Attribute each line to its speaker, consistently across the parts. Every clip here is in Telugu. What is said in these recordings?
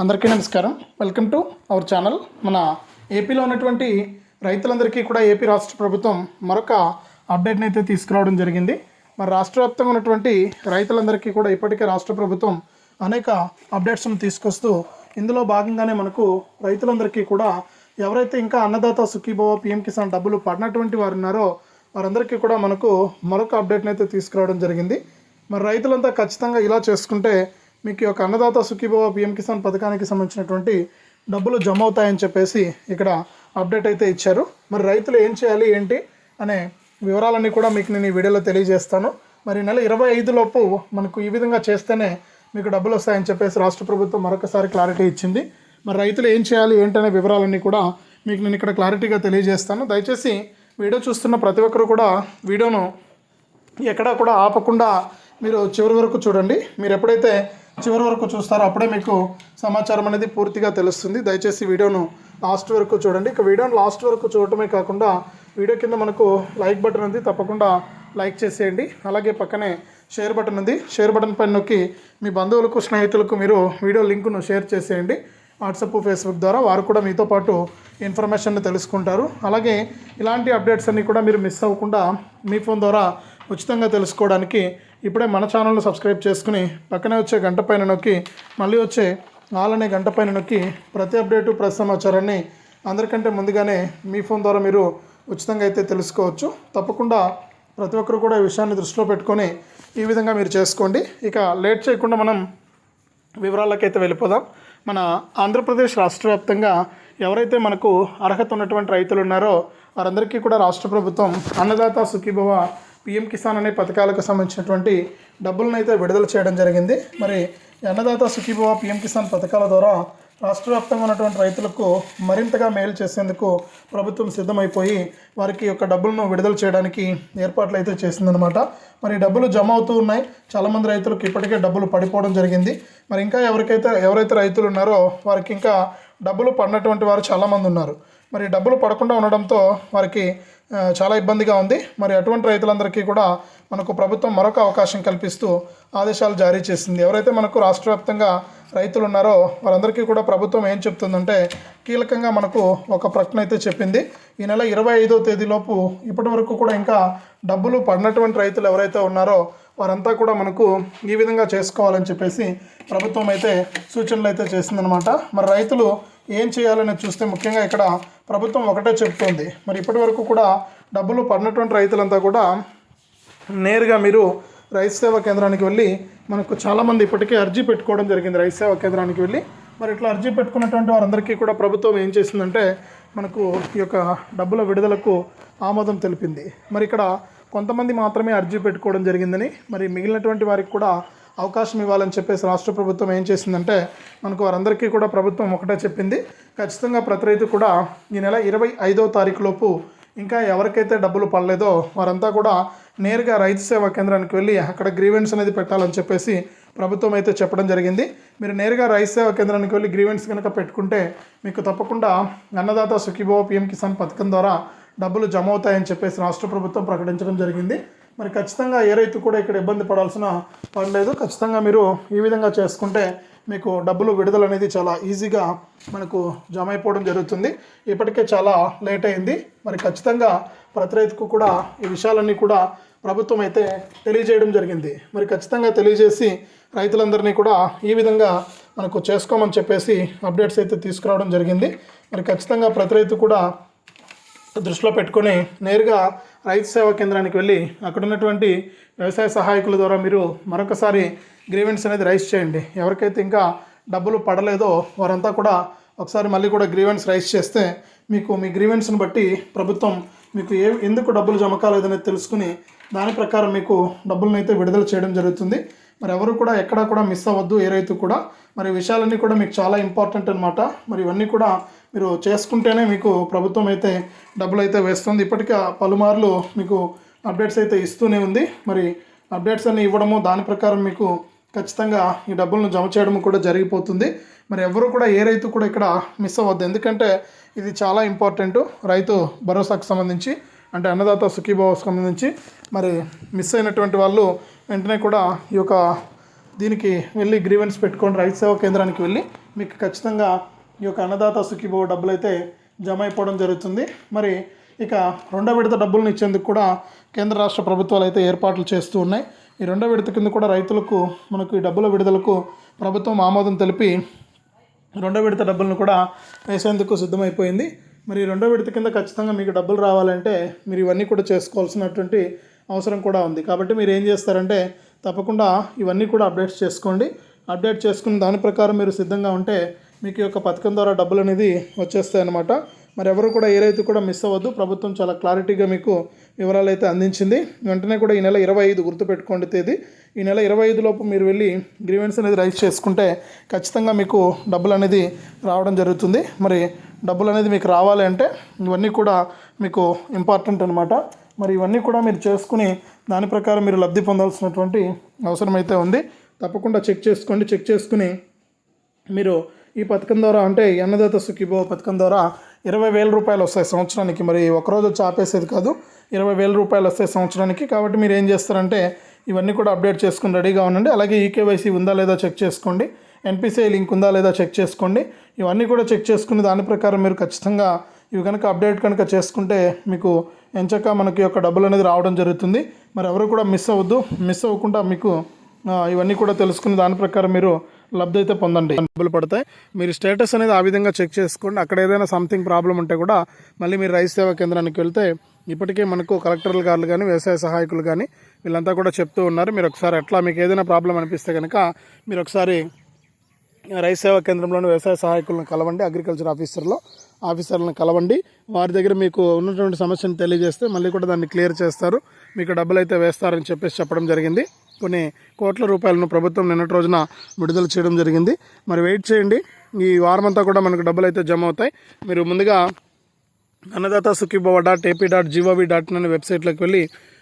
Speaker 1: అందరికీ నమస్కారం. వెల్కమ్ టు అవర్ ఛానల్ మన ఏపీలో ఉన్నటువంటి రైతులందరికీ కూడా ఏపీ రాష్ట్ర ప్రభుత్వం మరొక అప్డేట్ని అయితే తీసుకురావడం జరిగింది. మరి రాష్ట్ర వ్యాప్తంగా ఉన్నటువంటి రైతులందరికీ కూడా ఇప్పటికే రాష్ట్ర ప్రభుత్వం అనేక అప్డేట్స్ను తీసుకొస్తూ ఇందులో భాగంగానే మనకు రైతులందరికీ కూడా ఎవరైతే ఇంకా అన్నదాత సుఖీభవ పిఎం కిసాన్ డబ్బులు పడినటువంటి వారు ఉన్నారో వారందరికీ కూడా మనకు మరొక అప్డేట్ని అయితే తీసుకురావడం జరిగింది. మరి రైతులంతా ఖచ్చితంగా ఇలా చేసుకుంటే మీకు యొక్క అన్నదాత సుఖీభవ పిఎం కిసాన్ పథకానికి సంబంధించినటువంటి డబ్బులు జమ అవుతాయని చెప్పేసి ఇక్కడ అప్డేట్ అయితే ఇచ్చారు. మరి రైతులు ఏం చేయాలి ఏంటి అనే వివరాలన్నీ కూడా మీకు నేను ఈ వీడియోలో తెలియజేస్తాను. మరి నెల ఇరవై ఐదు లోపు మనకు ఈ విధంగా చేస్తేనే మీకు డబ్బులు వస్తాయని చెప్పేసి రాష్ట్ర ప్రభుత్వం మరొకసారి క్లారిటీ ఇచ్చింది. మరి రైతులు ఏం చేయాలి ఏంటనే వివరాలన్నీ కూడా మీకు నేను ఇక్కడ క్లారిటీగా తెలియజేస్తాను. దయచేసి వీడియో చూస్తున్న ప్రతి ఒక్కరు కూడా వీడియోను ఎక్కడా కూడా ఆపకుండా మీరు చివరి వరకు చూడండి. మీరు ఎప్పుడైతే చివరి వరకు చూస్తారో అప్పుడే మీకు సమాచారం అనేది పూర్తిగా తెలుస్తుంది. దయచేసి వీడియోను లాస్ట్ వరకు చూడండి. ఇక వీడియోను లాస్ట్ వరకు చూడటమే కాకుండా వీడియో కింద మనకు లైక్ బటన్ ఉంది. తప్పకుండా లైక్ చేసేయండి. అలాగే పక్కనే షేర్ బటన్ ఉంది. షేర్ బటన్ పైన నొక్కి మీ బంధువులకు స్నేహితులకు మీరు వీడియో లింకును షేర్ చేసేయండి. వాట్సాప్ ఫేస్బుక్ ద్వారా వారు కూడా మీతో పాటు ఇన్ఫర్మేషన్ తెలుసుకుంటారు. అలాగే ఇలాంటి అప్డేట్స్ అన్నీ కూడా మీరు మిస్ అవ్వకుండా మీ ఫోన్ ద్వారా ఉచితంగా తెలుసుకోవడానికి ఇప్పుడే మన ఛానల్ను సబ్స్క్రైబ్ చేసుకుని పక్కనే వచ్చే గంట పైన నొక్కి మళ్ళీ వచ్చే ఆల్ అనే గంట పైన నొక్కి ప్రతి అప్డేటు ప్రతి సమాచారాన్ని అందరికంటే ముందుగానే మీ ఫోన్ ద్వారా మీరు ఉచితంగా అయితే తెలుసుకోవచ్చు. తప్పకుండా ప్రతి ఒక్కరు కూడా ఈ విషయాన్ని దృష్టిలో పెట్టుకొని ఈ విధంగా మీరు చేసుకోండి. ఇక లేట్ చేయకుండా మనం వివరాలకైతే వెళ్ళిపోదాం. మన ఆంధ్రప్రదేశ్ రాష్ట్ర వ్యాప్తంగా ఎవరైతే మనకు అర్హత ఉన్నటువంటి రైతులు ఉన్నారో వారందరికీ కూడా రాష్ట్ర ప్రభుత్వం అన్నదాత సుఖీభవ పిఎం కిసాన్ అనే పథకాలకు సంబంధించినటువంటి డబ్బులను అయితే విడుదల చేయడం జరిగింది. మరి అన్నదాత సుఖీభవ పిఎం కిసాన్ పథకాల ద్వారా రాష్ట్ర వ్యాప్తంగా ఉన్నటువంటి రైతులకు మరింతగా మేలు చేసేందుకు ప్రభుత్వం సిద్ధమైపోయి వారికి యొక్క డబ్బులను విడుదల చేయడానికి ఏర్పాట్లు అయితే చేసిందనమాట మరి డబ్బులు జమ అవుతూ ఉన్నాయి. చాలామంది రైతులకు ఇప్పటికే డబ్బులు పడిపోవడం జరిగింది. మరి ఇంకా ఎవరికైతే ఎవరైతే రైతులు ఉన్నారో వారికి ఇంకా డబ్బులు పడినటువంటి వారు చాలామంది ఉన్నారు. మరి డబ్బులు పడకుండా ఉండడంతో వారికి చాలా ఇబ్బందిగా ఉంది. మరి అటువంటి రైతులందరికీ కూడా మనకు ప్రభుత్వం మరొక అవకాశం కల్పిస్తూ ఆదేశాలు జారీ చేసింది. ఎవరైతే మనకు రాష్ట్ర వ్యాప్తంగా రైతులు ఉన్నారో వారందరికీ కూడా ప్రభుత్వం ఏం చెప్తుందంటే కీలకంగా మనకు ఒక ప్రకటన అయితే చెప్పింది. ఈ నెల ఇరవై ఐదో తేదీలోపు ఇప్పటి వరకు కూడా ఇంకా డబ్బులు పడినటువంటి రైతులు ఎవరైతే ఉన్నారో వారంతా కూడా మనకు ఈ విధంగా చేసుకోవాలని చెప్పేసి ప్రభుత్వం అయితే సూచనలు అయితే చేసిందనమాట మరి రైతులు ఏం చేయాలని చూస్తే ముఖ్యంగా ఇక్కడ ప్రభుత్వం ఒకటే చెప్తుంది. మరి ఇప్పటి వరకు కూడా డబ్బులు పడినటువంటి రైతులంతా కూడా నేరుగా మీరు రైతు సేవా కేంద్రానికి వెళ్ళి మనకు చాలామంది ఇప్పటికే అర్జీ పెట్టుకోవడం జరిగింది రైతు సేవా కేంద్రానికి వెళ్ళి. మరి ఇట్లా అర్జీ పెట్టుకున్నటువంటి వారందరికీ కూడా ప్రభుత్వం ఏం చేసిందంటే మనకు ఈ యొక్క డబ్బుల విడుదలకు ఆమోదం తెలిపింది. మరి ఇక్కడ కొంతమంది మాత్రమే అర్జీ పెట్టుకోవడం జరిగిందని మరి మిగిలినటువంటి వారికి కూడా అవకాశం ఇవ్వాలని చెప్పేసి రాష్ట్ర ప్రభుత్వం ఏం చేసిందంటే మనకు వారందరికీ కూడా ప్రభుత్వం ఒకటే చెప్పింది. ఖచ్చితంగా ప్రతి రైతు కూడా ఈ నెల ఇరవై ఐదో తారీఖు లోపు ఇంకా ఎవరికైతే డబ్బులు పడలేదో వారంతా కూడా నేరుగా రైతు సేవా కేంద్రానికి వెళ్ళి అక్కడ గ్రీవెన్స్ అనేది పెట్టాలని చెప్పేసి ప్రభుత్వం అయితే చెప్పడం జరిగింది. మీరు నేరుగా రైతు సేవా కేంద్రానికి వెళ్ళి గ్రీవెన్స్ కనుక పెట్టుకుంటే మీకు తప్పకుండా అన్నదాత సుఖీభవ పిఎం కిసాన్ పథకం ద్వారా డబ్బులు జమ అవుతాయని చెప్పేసి రాష్ట్ర ప్రభుత్వం ప్రకటించడం జరిగింది. మరి ఖచ్చితంగా ఏ రైతు కూడా ఇక్కడ ఇబ్బంది పడాల్సిన పని లేదు. ఖచ్చితంగా మీరు ఈ విధంగా చేసుకుంటే మీకు డబ్బులు విడుదల అనేది చాలా ఈజీగా మనకు జమ అయిపోవడం జరుగుతుంది. ఇప్పటికే చాలా లేట్ అయింది. మరి ఖచ్చితంగా ప్రతి రైతుకు కూడా ఈ విషయాలన్నీ కూడా ప్రభుత్వం అయితే తెలియజేయడం జరిగింది. మరి ఖచ్చితంగా తెలియజేసి రైతులందరినీ కూడా ఈ విధంగా మనకు చేసుకోమని చెప్పేసి అప్డేట్స్ అయితే తీసుకురావడం జరిగింది. మరి ఖచ్చితంగా ప్రతి రైతు కూడా దృష్టిలో పెట్టుకొని నేరుగా రైతు సేవా కేంద్రానికి వెళ్ళి అక్కడ ఉన్నటువంటి వ్యవసాయ సహాయకుల ద్వారా మీరు మరొకసారి గ్రీవెన్స్ అనేది రైస్ చేయండి. ఎవరికైతే ఇంకా డబ్బులు పడలేదో వారంతా కూడా ఒకసారి మళ్ళీ కూడా గ్రీవెన్స్ రైస్ చేస్తే మీకు మీ గ్రీవెన్స్ని బట్టి ప్రభుత్వం మీకు ఏ ఎందుకు డబ్బులు జమ కాలేదనేది తెలుసుకుని దాని ప్రకారం మీకు డబ్బులను అయితే విడుదల చేయడం జరుగుతుంది. మరి ఎవరు కూడా ఎక్కడా కూడా మిస్ అవ్వద్దు ఏ రైతు కూడా. మరి విషయాలన్నీ కూడా మీకు చాలా ఇంపార్టెంట్ అనమాట మరి ఇవన్నీ కూడా మీరు చేసుకుంటేనే మీకు ప్రభుత్వం అయితే డబ్బులు అయితే వేస్తుంది. ఇప్పటికే పలుమార్లు మీకు అప్డేట్స్ అయితే ఇస్తూనే ఉంది. మరి అప్డేట్స్ అన్ని ఇవ్వడము దాని ప్రకారం మీకు ఖచ్చితంగా ఈ డబ్బులను జమ చేయడం కూడా జరిగిపోతుంది. మరి ఎవరు కూడా ఏ రైతు కూడా ఇక్కడ మిస్ అవ్వద్దు. ఎందుకంటే ఇది చాలా ఇంపార్టెంట్ రైతు భరోసాకు సంబంధించి అంటే అన్నదాత సుఖీభావకు సంబంధించి మరి మిస్ అయినటువంటి వాళ్ళు వెంటనే కూడా ఈ యొక్క దీనికి వెళ్ళి గ్రీవెన్స్ పెట్టుకొని రైతు సేవా కేంద్రానికి వెళ్ళి మీకు ఖచ్చితంగా ఈ యొక్క అన్నదాత సుఖీభవ డబ్బులు అయితే జమ అయిపోవడం జరుగుతుంది. మరి ఇక రెండో విడత డబ్బులను ఇచ్చేందుకు కూడా కేంద్ర రాష్ట్ర ప్రభుత్వాలు అయితే ఏర్పాట్లు చేస్తూ ఉన్నాయి. ఈ రెండో విడత కింద కూడా రైతులకు మనకు ఈ డబ్బుల విడుదలకు ప్రభుత్వం ఆమోదం తెలిపి రెండో విడత డబ్బులను కూడా వేసేందుకు సిద్ధమైపోయింది. మరి రెండో విడత కింద ఖచ్చితంగా మీకు డబ్బులు రావాలంటే మీరు ఇవన్నీ కూడా చేసుకోవాల్సినటువంటి అవసరం కూడా ఉంది. కాబట్టి మీరు ఏం చేస్తారంటే తప్పకుండా ఇవన్నీ కూడా అప్డేట్స్ చేసుకోండి. అప్డేట్ చేసుకున్న దాని ప్రకారం మీరు సిద్ధంగా ఉంటే మీకు యొక్క పథకం ద్వారా డబ్బులు అనేది వచ్చేస్తాయి మరి ఎవరు కూడా ఏ రైతు కూడా మిస్ అవ్వద్దు. ప్రభుత్వం చాలా క్లారిటీగా మీకు వివరాలు అయితే అందించింది. వెంటనే కూడా ఈ నెల ఇరవై ఐదు గుర్తుపెట్టుకోండి తేదీ. ఈ నెల ఇరవై ఐదు లోపు మీరు వెళ్ళి గ్రీవెన్స్ అనేది రైజ్ చేసుకుంటే ఖచ్చితంగా మీకు డబ్బులు అనేది రావడం జరుగుతుంది. మరి డబ్బులు అనేది మీకు రావాలి అంటే ఇవన్నీ కూడా మీకు ఇంపార్టెంట్ అనమాట మరి ఇవన్నీ కూడా మీరు చేసుకుని దాని ప్రకారం మీరు లబ్ధి పొందాల్సినటువంటి అవసరం అయితే ఉంది. తప్పకుండా చెక్ చేసుకోండి. చెక్ చేసుకుని మీరు ఈ పథకం ద్వారా అంటే అన్నదాత సుఖీభవ పథకం ద్వారా ఇరవై వేల రూపాయలు వస్తాయి సంవత్సరానికి. మరి ఒకరోజు వచ్చి ఆపేసేది కాదు ఇరవై వేల రూపాయలు వస్తాయి సంవత్సరానికి. కాబట్టి మీరు ఏం చేస్తారంటే ఇవన్నీ కూడా అప్డేట్ చేసుకుని రెడీగా ఉండండి. అలాగే ఈకేవైసీ ఉందా లేదా చెక్ చేసుకోండి. ఎన్పిసిఐ లింక్ ఉందా లేదా చెక్ చేసుకోండి. ఇవన్నీ కూడా చెక్ చేసుకుని దాని ప్రకారం మీరు ఖచ్చితంగా ఇవి కనుక అప్డేట్ కనుక చేసుకుంటే మీకు ఎంచక్క మనకి యొక్క డబ్బులు అనేది రావడం జరుగుతుంది. మరి ఎవరు కూడా మిస్ అవ్వద్దు. మిస్ అవ్వకుండా మీకు ఇవన్నీ కూడా తెలుసుకుని దాని ప్రకారం మీరు లబ్ధి అయితే పొందండి. డబ్బులు పడతాయి. మీరు స్టేటస్ అనేది ఆ విధంగా చెక్ చేసుకోండి. అక్కడ ఏదైనా సంథింగ్ ప్రాబ్లం ఉంటే కూడా మళ్ళీ మీరు రైతు సేవా కేంద్రానికి వెళ్తే ఇప్పటికే మనకు కలెక్టర్లు గారు కానీ వ్యవసాయ సహాయకులు కానీ వీళ్ళంతా కూడా చెప్తూ ఉన్నారు. మీరు ఒకసారి ఎట్లా మీకు ఏదైనా ప్రాబ్లం అనిపిస్తే కనుక మీరు ఒకసారి రైతు సేవా కేంద్రంలోని వ్యవసాయ సహాయకులను కలవండి. అగ్రికల్చర్ ఆఫీసర్లో ఆఫీసర్లను కలవండి. వారి దగ్గర మీకు ఉన్నటువంటి సమస్యను తెలియజేస్తే మళ్ళీ కూడా దాన్ని క్లియర్ చేస్తారు. మీకు డబ్బులు అయితే వేస్తారని చెప్పేసి చెప్పడం జరిగింది. కొన్ని కోట్ల రూపాయలను ప్రభుత్వం నిన్నటి రోజున విడుదల చేయడం జరిగింది. మరి వెయిట్ చేయండి. ఈ వారమంతా కూడా మనకు డబ్బులు అయితే జమ అవుతాయి. మీరు ముందుగా Annadata Sukhibhava dot AP dot gov dot in అనే వెబ్సైట్లోకి వెళ్ళి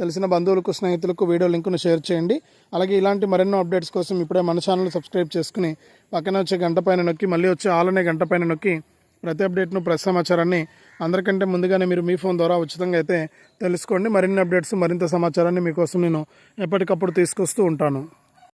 Speaker 1: తెలిసిన బంధువులకు స్నేహితులకు వీడియో లింకును షేర్ చేయండి. అలాగే ఇలాంటి మరెన్నో అప్డేట్స్ కోసం ఇప్పుడే మన ఛానల్ సబ్స్క్రైబ్ చేసుకుని పక్కన వచ్చే గంట పైన నొక్కి మళ్ళీ వచ్చే ఆలనే గంట పైన నొక్కి ప్రతి అప్డేట్ను ప్రతి సమాచారాన్ని అందరికంటే ముందుగానే మీరు మీ ఫోన్ ద్వారా ఉచితంగా అయితే తెలుసుకోండి. మరిన్ని అప్డేట్స్ మరింత సమాచారాన్ని మీకోసం నేను ఎప్పటికప్పుడు తీసుకొస్తూ ఉంటాను.